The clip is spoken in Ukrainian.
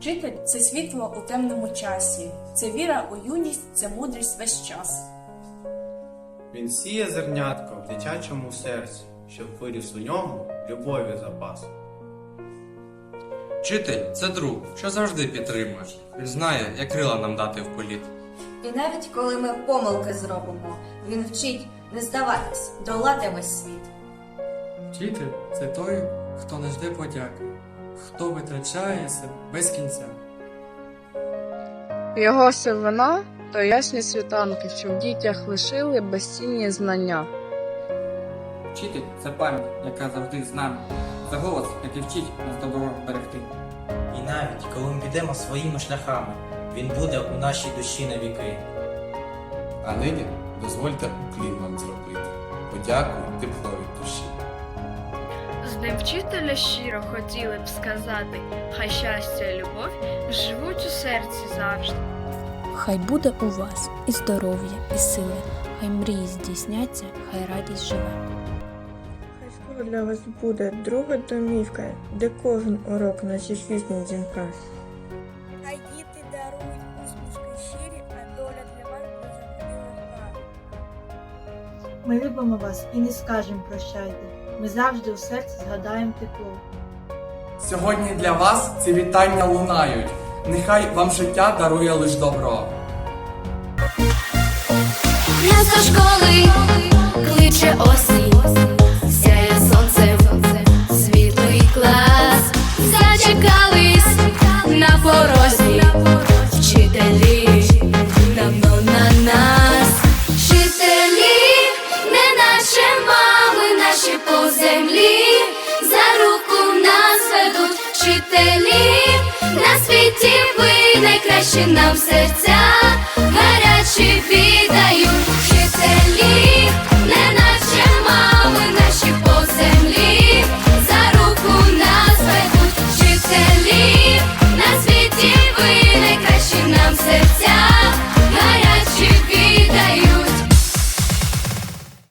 Вчитель це світло у темному часі, це віра у юність, це мудрість весь час. Він сіє зернятко в дитячому серці, щоб виріс у ньому любові запас. Вчитель це друг, що завжди підтримує. Він знає, як крила нам дати в політ. І навіть коли ми помилки зробимо, він вчить не здаватись, долати весь світ. Вчитель це той, хто не жде подяки, хто витрачає себе без кінця. Його сивина то ясні світанки, що в дітях лишили безцінні знання. Вчитель це пам'ять, яка завжди з нами. Це голос, який вчить нас добро берегти. І навіть коли ми підемо своїми шляхами, він буде у нашій душі на віки. А нині дозвольте уклін вам зробити. Подяку тепло вчителя щиро хотіли б сказати, хай щастя і любов живуть у серці завжди. Хай буде у вас і здоров'я, і сили, хай мрії здійсняться, хай радість живе. Хай скоро для вас буде друга домівка, де кожен урок наче пісня дзвінка. Хай діти дарують усмішки щирі, а доля для вас буде легка. Ми любимо вас і не скажемо прощайте. Ми завжди у серці згадаємо тепло. Сьогодні для вас ці вітання лунають. Нехай вам життя дарує лиш добро. Місто школи кличе осінь, Чи нам серця гарячі віддають.